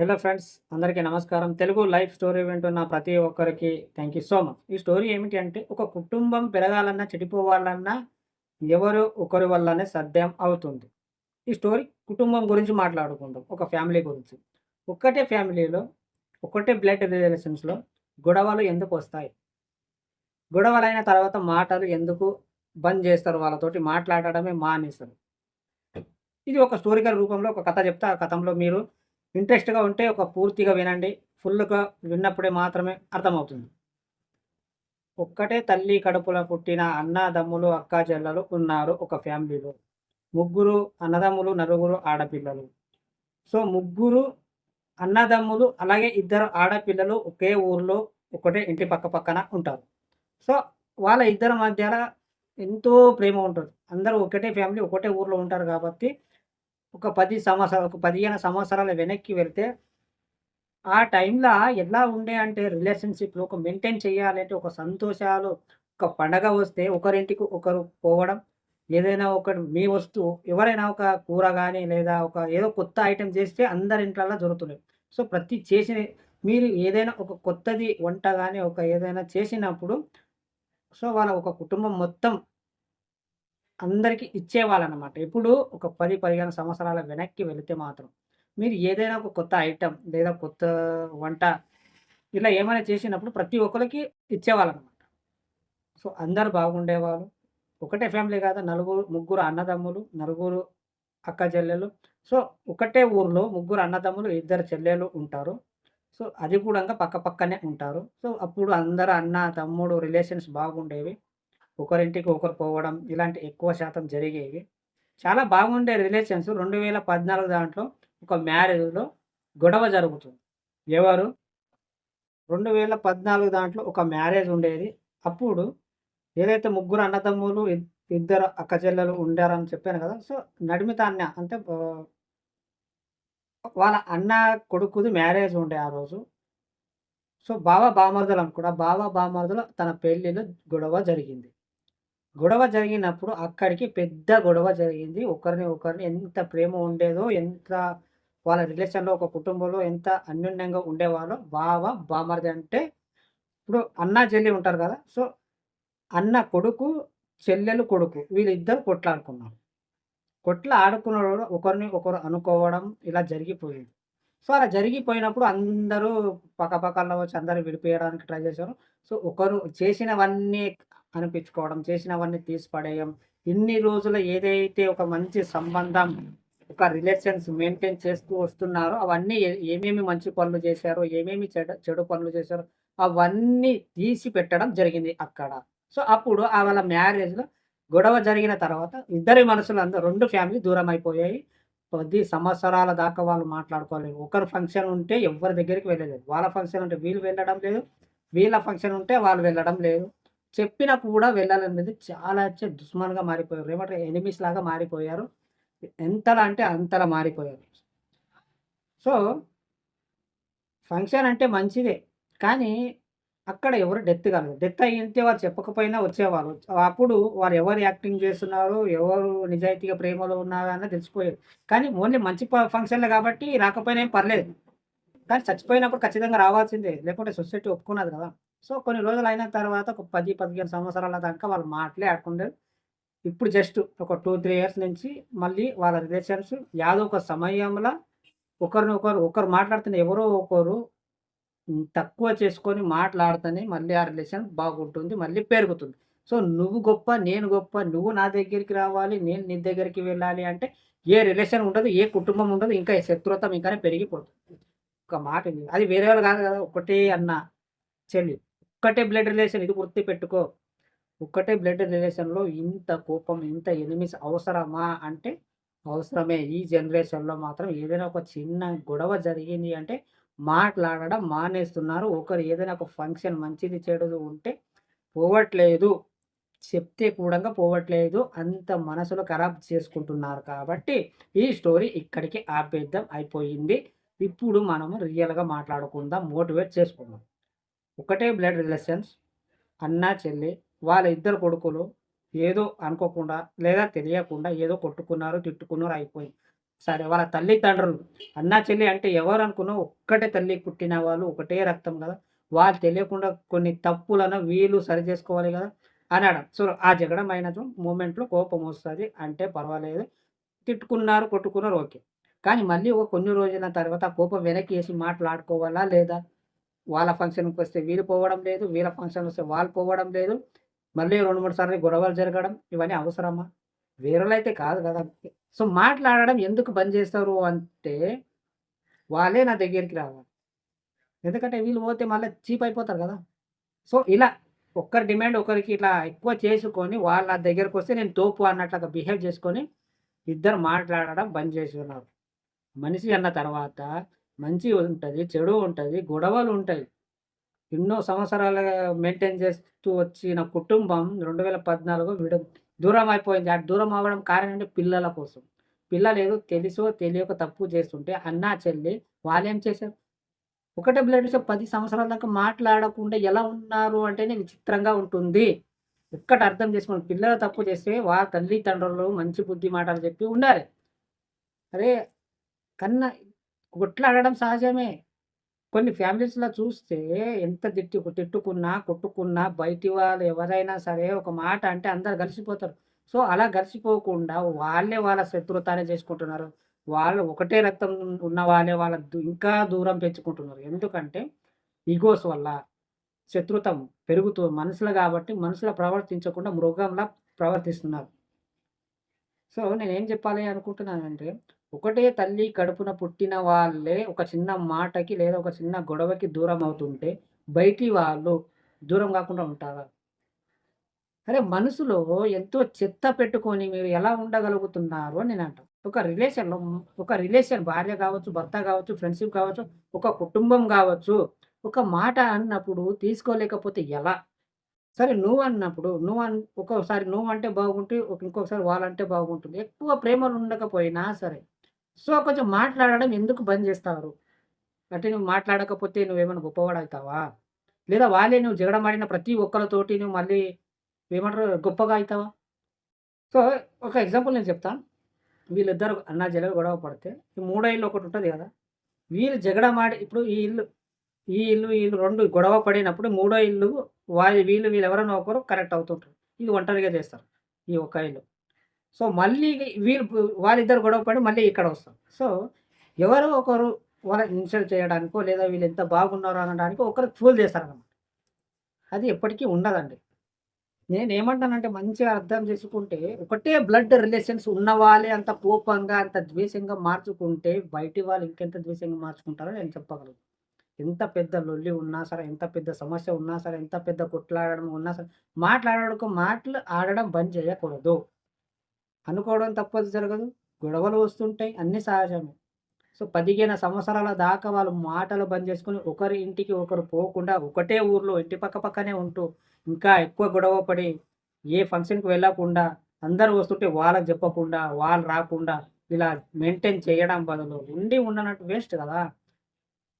Hello friends అందరికీ నమస్కారం. Telugu life story వింటున్న ప్రతి ఒక్కరికి థ్యాంక్ యూ సో మచ్ ఈ స్టోరీ ఏమిటి అంటే ఒక కుటుంబం పెరగాలన్నా చెడిపోవాలన్నా ఎవరు ఒకరి వల్లనే సాధ్యం అవుతుంది. ఈ స్టోరీ కుటుంబం గురించి మాట్లాడుకుందాం ఒక ఫ్యామిలీ గురించి. ఒక్కటే ఫ్యామిలీలో ఒకటే బ్లడ్ రిలేషన్స్లో గొడవలు ఎందుకు వస్తాయి? గొడవలైన తర్వాత మాటలు ఎందుకు బంద్ చేస్తారు? వాళ్ళతోటి మాట్లాడడమే మానేస్తారు. ఇది ఒక స్టోరికల్ రూపంలో ఒక కథ చెప్తే ఆ కథంలో మీరు ఇంట్రెస్ట్గా ఉంటే ఒక పూర్తిగా వినండి. ఫుల్గా విన్నప్పుడే మాత్రమే అర్థమవుతుంది. ఒక్కటే తల్లి కడుపులో పుట్టిన అన్నదమ్ములు అక్క చెల్లెలు ఉన్నారు ఒక ఫ్యామిలీలో. ముగ్గురు అన్నదమ్ములు నలుగురు ఆడపిల్లలు. సో ముగ్గురు అన్నదమ్ములు అలాగే ఇద్దరు ఆడపిల్లలు ఒకే ఊర్లో ఒకటే ఇంటి పక్క పక్కన ఉంటారు. సో వాళ్ళ ఇద్దరి మధ్యలో ఎంతో ప్రేమ ఉంటుంది. అందరూ ఒకటే ఫ్యామిలీ ఒకటే ఊర్లో ఉంటారు కాబట్టి ఒక పది సంవత్సరాలు ఒక పదిహేను సంవత్సరాలు వెనక్కి వెళ్తే ఆ టైంలో ఎలా ఉండే అంటే రిలేషన్షిప్లో ఒక మెయింటైన్ చేయాలంటే ఒక సంతోషాలు ఒక పండగ వస్తే ఒకరింటికి ఒకరు పోవడం ఏదైనా ఒకటి మీ వస్తువు ఎవరైనా ఒక కూర కానీ లేదా ఒక ఏదో కొత్త ఐటెం చేస్తే అందరి ఇంట్లల్లో దొరుకుతున్నాయి సో ప్రతి చేసిన మీరు ఏదైనా ఒక కొత్తది వంట కానీ ఒక ఏదైనా చేసినప్పుడు సో వాళ్ళ ఒక కుటుంబం మొత్తం అందరికీ ఇచ్చేవాళ్ళనమాట. ఇప్పుడు ఒక 10, 15 సంవత్సరాల వెనక్కి వెళితే మాత్రం. మీరు ఏదైనా ఒక కొత్త ఐటెమ్ లేదా కొత్త వంట ఇలా ఏమైనా చేసినప్పుడు ప్రతి ఒక్కరికి ఇచ్చేవాళ్ళనమాట. సో, అందరు బాగుండేవాళ్ళు. ఒకటే ఫ్యామిలీ కాదు. నలుగురు ముగ్గురు అన్నదమ్ములు, నలుగురు అక్క చెల్లెలు. సో, ఒకటే ఊర్లో ముగ్గురు అన్నదమ్ములు, ఇద్దరు చెల్లెలు ఉంటారు. సో, అది కూడా పక్క పక్కనే ఉంటారు. సో, అప్పుడు అందరు అన్న, తమ్ముడు రిలేషన్స్ బాగుండేవి. ఒకరింటికి ఒకరు పోవడం ఇలాంటి ఎక్కువ శాతం జరిగేవి. చాలా బాగుండే రిలేషన్స్ 2014 దాంట్లో ఒక మ్యారేజ్‌లో గొడవ జరుగుతుంది. ఎవరు 2014 దాంట్లో ఒక మ్యారేజ్ ఉండేది. అప్పుడు ఏదైతే ముగ్గురు అన్నదమ్ములు, ఇద్ ఇద్దరు అక్క చెల్లెలు ఉండారని చెప్పాను కదా! సో, నడిమిత అన్న అంటే వాళ్ళ అన్న కొడుకుది మ్యారేజ్ ఉండే ఆ రోజు. సో, బావ బామర్దులు అనుకుంటా. బావ బామర్దులు తన పెళ్ళిలో గొడవ జరిగింది. గొడవ జరిగినప్పుడు అక్కడికి పెద్ద గొడవ జరిగింది. ఒకరిని ఒకరిని ఎంత ప్రేమ ఉండేదో, ఎంత వాళ్ళ రిలేషన్‌లో ఒక కుటుంబంలో ఎంత అన్యోన్యంగా ఉండేవాళ్ళో బావ, బామర్ది అంటే ఇప్పుడు అన్న, చెల్లి ఉంటారు కదా! సో, అన్న కొడుకు, చెల్లెలు కొడుకు వీళ్ళిద్దరు కొట్లాడుకున్నారు. కొట్లాడుకున్నప్పుడు ఒకరిని ఒకరు అనుకోవడం ఇలా జరిగిపోయింది. సో, అలా జరిగిపోయినప్పుడు అందరూ పక్కపక్కల వచ్చి అందరూ విడిపోయడానికి ట్రై చేశారు. సో, ఒకరు చేసినవన్నీ అనిపించుకోవడం, చేసినవన్నీ తీసిపడేయం ఇన్ని రోజులు ఏదైతే ఒక మంచి సంబంధం, ఒక రిలేషన్స్ మెయింటైన్ చేస్తూ వస్తున్నారో అవన్నీ ఏమేమి మంచి పనులు చేశారో, ఏమేమి చెడు చెడు పనులు చేశారో అవన్నీ తీసి పెట్టడం జరిగింది అక్కడ. సో, అప్పుడు ఆ వాళ్ళ మ్యారేజ్‌లో గొడవ జరిగిన తర్వాత ఇద్దరి మనసులు అందరూ రెండు ఫ్యామిలీ దూరమైపోయాయి. 10 సంవత్సరాల దాకా వాళ్ళు మాట్లాడుకోలేదు. ఒకరి ఫంక్షన్ ఉంటే ఎవ్వరి దగ్గరికి వెళ్ళలేదు. వాళ్ళ ఫంక్షన్ ఉంటే వీళ్ళు వెళ్ళడం లేదు. వీళ్ళ ఫంక్షన్ ఉంటే వాళ్ళు వెళ్ళడం లేదు. చెప్పినా కూడా వెళ్ళాలనేది చాలా దుష్మాన్గా దుష్మన్‌గా మారిపోయారు. ఏమంటారు ఎనిమిస్ లాగా మారిపోయారు. ఎంతలా అంటే అంతలా మారిపోయారు. సో ఫంక్షన్ అంటే మంచిదే. కానీ అక్కడ ఎవరు డెత్ కాలేదు. డెత్ అయ్యింటే వారు చెప్పకపోయినా వచ్చేవాళ్ళు. అప్పుడు వారు ఎవరు యాక్టింగ్ చేస్తున్నారు, ఎవరు నిజాయితీగా ప్రేమలో ఉన్నారు అన్నది తెలిసిపోయేది. కానీ ఓన్లీ మంచి ఫంక్షన్లు కాబట్టి రాకపోయినా ఏం పర్లేదు. కానీ చచ్చిపోయినప్పుడు ఖచ్చితంగా రావాల్సిందే. లేకుంటే సొసైటీ ఒప్పుకున్నది కదా! సో, కొన్ని రోజులు అయిన తర్వాత ఒక 10, 15 సంవత్సరాల దాకా వాళ్ళు మాటలే ఇప్పుడు జస్ట్ ఒక 2, 3 ఇయర్స్ నుంచి మళ్ళీ వాళ్ళ రిలేషన్స్ యాదో ఒక సమయంలో ఒకరినొకరు ఒకరు మాట్లాడుతున్న ఎవరో ఒకరు తక్కువ చేసుకొని మాట్లాడితేనే మళ్ళీ ఆ రిలేషన్ బాగుంటుంది. మళ్ళీ పెరుగుతుంది. సో, నువ్వు గొప్ప, నేను గొప్ప, నువ్వు నా దగ్గరికి రావాలి, నేను నీ దగ్గరికి వెళ్ళాలి అంటే ఏ రిలేషన్ ఉండదు. ఏ కుటుంబం ఉండదు. ఇంకా శత్రుత్వం ఇంకానే పెరిగిపోతుంది. ఒక మాట అది వేరే వాళ్ళు కాదు కదా! ఒకటే అన్న, చెల్లి. ఒక్కటే బ్లడ్ రిలేషన్ ఇది గుర్తుపెట్టుకో. ఒక్కటే బ్లడ్ రిలేషన్‌లో ఇంత కోపం, ఇంత ఎనిమిస్ అవసరమా అంటే అవసరమే. ఈ జనరేషన్‌లో మాత్రం ఏదైనా ఒక చిన్న గొడవ జరిగింది అంటే మాట్లాడడం మానేస్తున్నారు. ఒకరు ఏదైనా ఒక ఫంక్షన్ మంచిది, చెడుది ఉంటే పోవట్లేదు. చెప్తే కూడంగా పోవట్లేదు. అంత మనసులో ఖరాబ్ చేసుకుంటున్నారు కాబట్టి ఈ స్టోరీ ఇక్కడికి ఆపేద్దాం అయిపోయింది. ఇప్పుడు మనము రియల్‌గా మాట్లాడుకుందాం. మోటివేట్ చేసుకుందాం. ఒకటే బ్లడ్ రిలేషన్స్ అన్న, చెల్లి వాళ్ళ ఇద్దరు కొడుకులు ఏదో అనుకోకుండా లేదా తెలియకుండా ఏదో కొట్టుకున్నారు, తిట్టుకున్నారు అయిపోయింది. సరే వాళ్ళ తల్లిదండ్రులు అన్నా చెల్లి అంటే ఎవరు అనుకున్నా ఒక్కటే తల్లి పుట్టిన వాళ్ళు ఒకటే రక్తం కదా. వాళ్ళు తెలియకుండా కొన్ని తప్పులను వీళ్ళు సరి చేసుకోవాలి కదా అనడం సో ఆ జగడం అయిన మూమెంట్లో కోపం వస్తుంది అంటే పర్వాలేదు. తిట్టుకున్నారు కొట్టుకున్నారు ఓకే. కానీ మళ్ళీ ఒక కొన్ని రోజుల తర్వాత కోపం వెనక్కి వేసి మాట్లాడుకోవాలా లేదా? వాళ్ళ ఫంక్షన్కి వస్తే వీళ్ళు పోవడం లేదు వీళ్ళ ఫంక్షన్ వస్తే వాళ్ళు పోవడం లేదు. మళ్ళీ రెండు మూడు సార్లు గొడవలు జరగడం ఇవన్నీ అవసరమా? వేరేలైతే కాదు కదా. సో మాట్లాడడం ఎందుకు బంద్ చేస్తారు అంటే వాళ్ళే నా దగ్గరికి రావాలి. ఎందుకంటే వీళ్ళు పోతే మళ్ళీ చీప్ అయిపోతారు కదా. సో ఇలా ఒక్కరి డిమాండ్ ఒకరికి ఇట్లా ఎక్కువ చేసుకొని వాళ్ళ దగ్గరకు వస్తే నేను తోపు అన్నట్లుగా బిహేవ్ చేసుకొని ఇద్దరు మాట్లాడడం బంద్ చేసి ఉన్నారు మనిషి అన్న తర్వాత మంచి ఉంటుంది చెడు ఉంటుంది గొడవలు ఉంటాయి. ఎన్నో సంవత్సరాలుగా మెయింటైన్ చేస్తూ వచ్చిన కుటుంబం రెండు వేల పద్నాలుగు విడ దూరం అయిపోయింది. ఆ దూరం అవ్వడం కారణం అంటే పిల్లల కోసం. పిల్లలు ఏదో తెలుసో తెలియక తప్పు చేస్తుంటే అన్నా చెల్లి వాళ్ళు ఏం చేశారు? ఒకటే బ్లడ్ పది సంవత్సరాల దాకా మాట్లాడకుండా ఎలా ఉన్నారు అంటేనే విచిత్రంగా ఉంటుంది. ఒక్కటి అర్థం చేసుకోండి. పిల్లలు తప్పు చేస్తే వాళ్ళ తల్లిదండ్రులు మంచి బుద్ధి మాటలు చెప్పి ఉండాలి. అరే కన్నా కొట్లాడడం సహజమే. కొన్ని ఫ్యామిలీస్లో చూస్తే ఎంత తిట్టి తిట్టుకున్నా కొట్టుకున్నా బయటి వాళ్ళు ఎవరైనా సరే ఒక మాట అంటే అందరు కలిసిపోతారు. సో అలా కలిసిపోకుండా వాళ్ళే వాళ్ళ శత్రుతానే చేసుకుంటున్నారు. వాళ్ళు ఒకటే రక్తం ఉన్న వాళ్ళే వాళ్ళ ఇంకా దూరం పెంచుకుంటున్నారు. ఎందుకంటే ఈగోస్ వల్ల శత్రుతం పెరుగుతూ మనుషులు కాబట్టి మనుషులు ప్రవర్తించకుండా మృగంలా ప్రవర్తిస్తున్నారు. సో నేనేం చెప్పాలి అనుకుంటున్నానంటే ఒకటే తల్లి కడుపున పుట్టిన వాళ్ళే ఒక చిన్న మాటకి లేదా ఒక చిన్న గొడవకి దూరం అవుతుంటే బయటి వాళ్ళు దూరం కాకుండా ఉంటారా? అరే మనసులో ఎంతో చెత్త పెట్టుకొని మీరు ఎలా ఉండగలుగుతున్నారు అని నేను అంటాను. ఒక రిలేషన్లో ఒక రిలేషన్ భార్య కావచ్చు భర్త కావచ్చు ఫ్రెండ్షిప్ కావచ్చు ఒక కుటుంబం కావచ్చు ఒక మాట అన్నప్పుడు తీసుకోలేకపోతే ఎలా? సరే నువ్వు అన్నప్పుడు నువ్వు అన్ ఒక్కోసారి నువ్వు అంటే బాగుంటుంది ఇంకొకసారి వాళ్ళంటే బాగుంటుంది. ఎక్కువ ప్రేమలు ఉండకపోయినా సరే సో కొంచెం మాట్లాడడం ఎందుకు బంద్ చేస్తారు? అంటే నువ్వు మాట్లాడకపోతే నువ్వేమైనా గొప్పవాడవుతావా లేదా వాళ్ళే నువ్వు జగడమాడిన ప్రతి ఒక్కరితోటి నువ్వు మళ్ళీ ఏమంటారు గొప్పగా అవుతావా సో ఒక ఎగ్జాంపుల్ నేను చెప్తాను వీళ్ళిద్దరు అన్నా చెల్లెలు గొడవ పడితే ఈ మూడో ఇల్లు ఒకటి ఉంటుంది కదా వీళ్ళు జగడమాడి ఇప్పుడు ఈ ఇల్లు ఈ ఇల్లు ఈ ఇల్లు రెండు గొడవ పడినప్పుడు మూడో ఇల్లు వాళ్ళు వీళ్ళు వీళ్ళు ఎవరైనా ఒకరు కరెక్ట్ అవుతుంటారు. ఇది ఒంటరిగా చేస్తారు ఈ ఒక్క ఇల్లు. సో మళ్ళీ వీళ్ళు వాళ్ళిద్దరు గొడవ పడి మళ్ళీ ఇక్కడ వస్తాం సో ఎవరో ఒకరు వాళ్ళ ఇన్సల్ట్ చేయడానికో లేదా వీళ్ళు ఎంత బాగున్నారో అనడానికి ఒకరు ఫూల్ చేస్తారనమాట అది ఎప్పటికీ ఉండదండి. నేను ఏమంటానంటే మంచిగా అర్థం చేసుకుంటే ఒకటే బ్లడ్ రిలేషన్స్ ఉన్న వాళ్ళే అంత కోపంగా అంత ద్వేషంగా మార్చుకుంటే బయటి వాళ్ళు ఇంకెంత ద్వేషంగా మార్చుకుంటారో నేను చెప్పగలను. ఎంత పెద్ద లొల్లి ఉన్నా సరే ఎంత పెద్ద సమస్య ఉన్నా సరే ఎంత పెద్ద కొట్లాడడం ఉన్నా సరే మాట్లాడడానికి మాటలు ఆడడం బంద్ చేయకూడదు. అనుకోవడం తప్పదు జరగదు. గొడవలు వస్తుంటాయి అన్ని సహజమే. సో పదిహేను సంవత్సరాల దాకా వాళ్ళు మాటలు బంద్ చేసుకుని ఒకరి ఇంటికి ఒకరు పోకుండా ఒకటే ఊర్లో ఇంటి పక్క పక్కనే ఉంటూ ఇంకా ఎక్కువ గొడవ పడి ఏ ఫంక్షన్కి వెళ్ళకుండా అందరూ వస్తుంటే వాళ్ళకి చెప్పకుండా వాళ్ళు రాకుండా ఇలా మెయింటైన్ చేయడం బదులు ఉండి ఉండనట్టు వేస్ట్ కదా.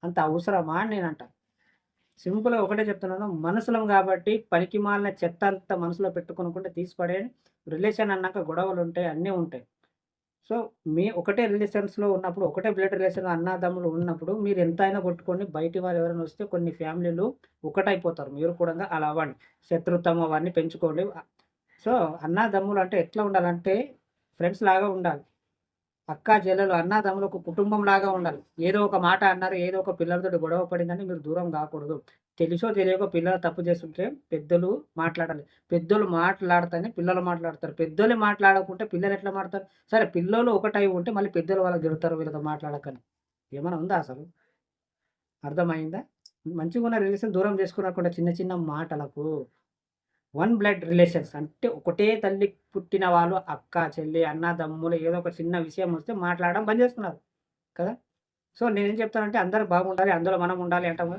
అంత అవసరమా నేనంట. సింపుల్గా ఒకటే చెప్తున్నాను మనసులం కాబట్టి పనికి మాలిన చెత్త అంతా మనసులో పెట్టుకోనుకుంటే తీసిపడే రిలేషన్ అన్నాక గొడవలు ఉంటాయి అన్నీ ఉంటాయి. సో మీ ఒకటే రిలేషన్స్లో ఉన్నప్పుడు ఒకటే బ్లడ్ రిలేషన్ అన్నదమ్ములు ఉన్నప్పుడు మీరు ఎంత అయినా కొట్టుకొని బయటి వారు ఎవరైనా వస్తే కొన్ని ఫ్యామిలీలు ఒకటైపోతారు. మీరు కూడా అలా అవ్వండి. శత్రుత్వం అవన్నీ పెంచుకోండి. సో అన్నదమ్ములు అంటే ఎట్లా ఉండాలంటే ఫ్రెండ్స్ లాగా ఉండాలి. అక్క చెల్లెలు అన్నదమ్ములు ఒక కుటుంబం లాగా ఉండాలి. ఏదో ఒక మాట అన్నారు ఏదో ఒక పిల్లలతో గొడవ పడిందని మీరు దూరం కాకూడదు. తెలుసో తెలియక పిల్లలు తప్పు చేస్తుంటే పెద్దలు మాట్లాడాలి. పెద్దలు మాట్లాడితేనే పిల్లలు మాట్లాడతారు. పెద్దలు మాట్లాడకుంటే పిల్లలు ఎట్లా మాట్లాడతారు? సరే పిల్లలు ఒకటై ఉంటే మళ్ళీ పెద్దలు వాళ్ళకి తిడతారు వీళ్ళతో మాట్లాడకని. ఏమైనా ఉందా అసలు? అర్థమైందా? మంచిగా ఉన్న రిలేషన్ దూరం చేసుకున్నకుండా చిన్న చిన్న మాటలకు వన్ బ్లడ్ రిలేషన్స్ అంటే ఒకటే తల్లి పుట్టిన వాళ్ళు అక్క చెల్లి అన్న తమ్ములు ఏదో ఒక చిన్న విషయం వస్తే మాట్లాడడం బంద్ చేస్తున్నారు కదా? సో నేనేం చెప్తానంటే అందరూ బాగుండాలి అందులో మనం ఉండాలి అంటాం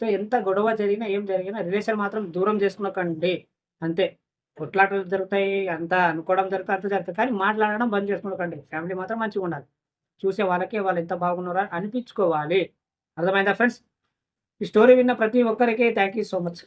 సో ఎంత గొడవ జరిగినా ఏం జరిగినా రిలేషన్ మాత్రం దూరం చేసుకున్నకండి. అంతే. కొట్లాటలు జరుగుతాయి అంతా అనుకోవడం జరుగుతుంది అంత జరుగుతుంది కానీ మాట్లాడడం బంద్ చేసుకున్నకండి. ఫ్యామిలీ మాత్రం మంచిగా ఉండాలి. చూసే వాళ్ళకే వాళ్ళు ఎంత బాగున్నారో అనిపించుకోవాలి. అర్థమైందా ఫ్రెండ్స్? ఈ స్టోరీ విన్న ప్రతి ఒక్కరికి థ్యాంక్ యూ సో మచ్.